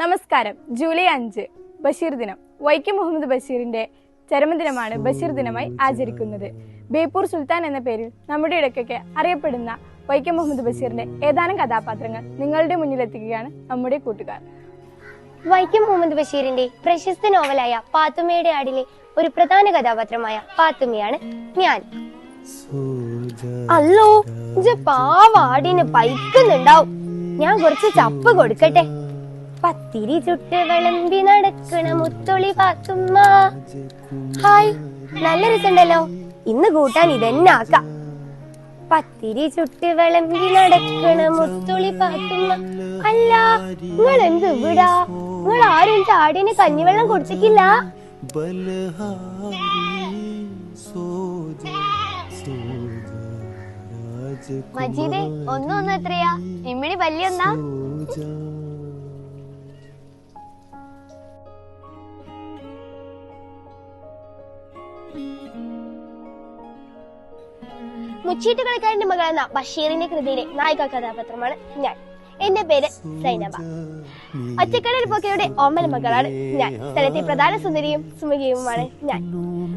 നമസ്കാരം. ജൂലൈ അഞ്ച് ബഷീർ ദിനം. വൈക്കം മുഹമ്മദ് ബഷീറിന്റെ ചരമദിനമാണ് ബഷീർ ദിനമായി ആചരിക്കുന്നത്. ബേപ്പൂർ സുൽത്താൻ എന്ന പേരിൽ നമ്മുടെ ഇടയ്ക്കൊക്കെ അറിയപ്പെടുന്ന വൈക്കം മുഹമ്മദ് ബഷീറിന്റെ ഏതാനും കഥാപാത്രങ്ങൾ നിങ്ങളുടെ മുന്നിലെത്തിക്കുകയാണ് നമ്മുടെ കൂട്ടുകാർ. വൈക്കം മുഹമ്മദ് ബഷീറിന്റെ പ്രശസ്ത നോവലായ പാത്തുമ്മയുടെ ആടിലെ ഒരു പ്രധാന കഥാപാത്രമായ പാത്തുമ്മയാണ് ഞാൻ. അല്ലോ പാവാടിന് പൈക്കുന്നുണ്ടാവും. ഞാൻ കുറച്ച് ചപ്പ് കൊടുക്കട്ടെ. പത്തിരി ചുട്ട് വിളമ്പി നടക്കണ മുത്തൊളി പാത്തുമ്മ ഹായ് നല്ല രസമുണ്ടല്ലോ. ഇന്ന് കൂട്ടാൻ ഇതെന്നാക്ക ആക്കാം. പത്തിരി ചുട്ട് വിളമ്പി നടക്കണ മുത്തൊളി പാത്തുമ്മ അല്ല നിങ്ങൾ എന്ത് വിടാ നിങ്ങൾ ആരും ചാടിന് കഞ്ഞിവെള്ളം കുടിച്ചിട്ടില്ല മജീദേ ഒന്നും ഒന്നും എത്രയാ ഇമ്മിണി മുച്ചീട്ട് കളിക്കാരന്റെ മകളെന്ന ബഷീറിന്റെ കൃതിയിലെ നായിക കഥാപാത്രമാണ് ഞാൻ. എന്റെ പേര് സൈനബ. ഒറ്റക്കടൽ പൊക്കയുടെ ഓമൽ മകളാണ് ഞാൻ. സ്ഥലത്തെ പ്രധാന സുന്ദരിയും സുമുഖിയുമാണ് ഞാൻ.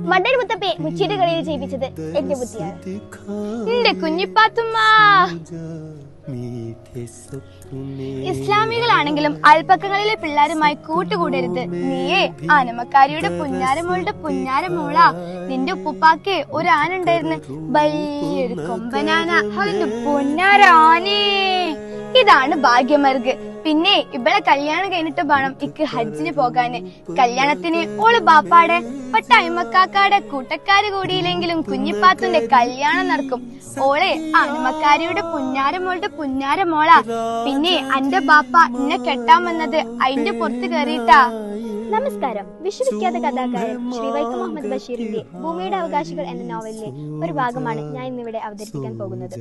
മണ്ടൻ മുത്തപ്പയെ മുച്ചീട്ട് കളിയിൽ ജയിപ്പിച്ചത് എന്റെ ബുദ്ധിയാണ്. എന്റെ കുഞ്ഞിപ്പാത്തുമ്മ. ഇസ്ലാമികളാണെങ്കിലും അയൽപ്പക്കങ്ങളിലെ പിള്ളേരുമായി കൂട്ടുകൂടരുത്. നീയേ ആനമക്കാരിയുടെ പുന്നാരമോളുടെ പുന്നാരമോള നിന്റെ ഉപ്പുപ്പാക്ക് ഒരു ആന ഉണ്ടായിരുന്നു. വലിയൊരു കൊമ്പനാന. പൊന്നാരാനേ ഇതാണ് ഭാഗ്യമർഗ് പിന്നെ ഇവളെ കല്യാണം കഴിഞ്ഞിട്ട് വേണം ഇക്ക് ഹജ്ജിന് പോകാന്. കല്യാണത്തിന് ഓൾ ബാപ്പാടെ പട്ട അയ്മക്കാക്കാടെ കൂട്ടക്കാര് കൂടിയില്ലെങ്കിലും കുഞ്ഞിപ്പാത്തുന്റെ കല്യാണം നടക്കും. ഓളെ ആനമക്കാരിയുടെ പുന്നാരമോളുടെ പുന്നാരമോളാ പിന്നെ അന്റെ ബാപ്പ എന്നെ കെട്ടാൻ വന്നത് അതിന്റെ പുറത്ത് കയറിയിട്ടാ നമസ്കാരം. വിശ്വവിഖ്യാത കഥാകാരൻ ശ്രീ വൈക്കം മുഹമ്മദ് ബഷീറിന്റെ ഭൂമിയുടെ അവകാശികൾ എന്ന നോവലിലെ ഒരു ഭാഗമാണ് ഞാൻ ഇന്നിവിടെ അവതരിപ്പിക്കാൻ പോകുന്നത്.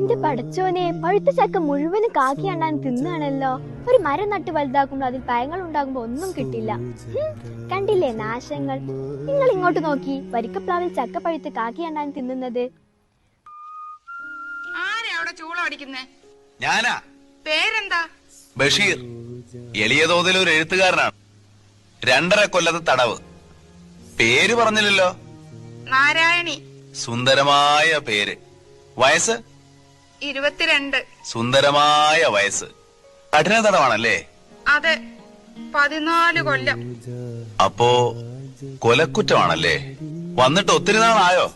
എന്റെ പടച്ചോനെ പഴുത്ത ചക്ക മുഴുവനും കാക്കി അണ്ണാൻ തിന്നാണല്ലോ. ഒരു മരം നട്ട് വലുതാക്കുമ്പോൾ അതിൽ പഴങ്ങൾ ഉണ്ടാകുമ്പോ ഒന്നും കിട്ടില്ല. കണ്ടില്ലേ നാശങ്ങൾ? നിങ്ങൾ ഇങ്ങോട്ട് നോക്കി വരിക്കപ്ലാവിൽ ചക്ക പഴുത്ത് കാക്കി അണ്ണാൻ തിന്നുന്നത്. ആരാ അവിടെ ചൂള അടിക്കുന്നേ? ഞാനാ. പേരെന്താ? ബഷീർ. എളിയ തോതിൽ ഒരു എഴുത്തുകാരനാണ് രണ്ടര കൊല്ലത്തെ തടവ്. പേര് പറഞ്ഞില്ലല്ലോ. നാരായണി. സുന്ദരമായ പേര്. വയസ്സ്? ഇരുപത്തിരണ്ട്. സുന്ദരമായ വയസ്സ്. കഠിന തടവാണല്ലേ? അതെ. പതിനാല് കൊല്ലം. അപ്പോ കൊലക്കുറ്റമാണല്ലേ? വന്നിട്ട് ഒത്തിരി നാളായോ?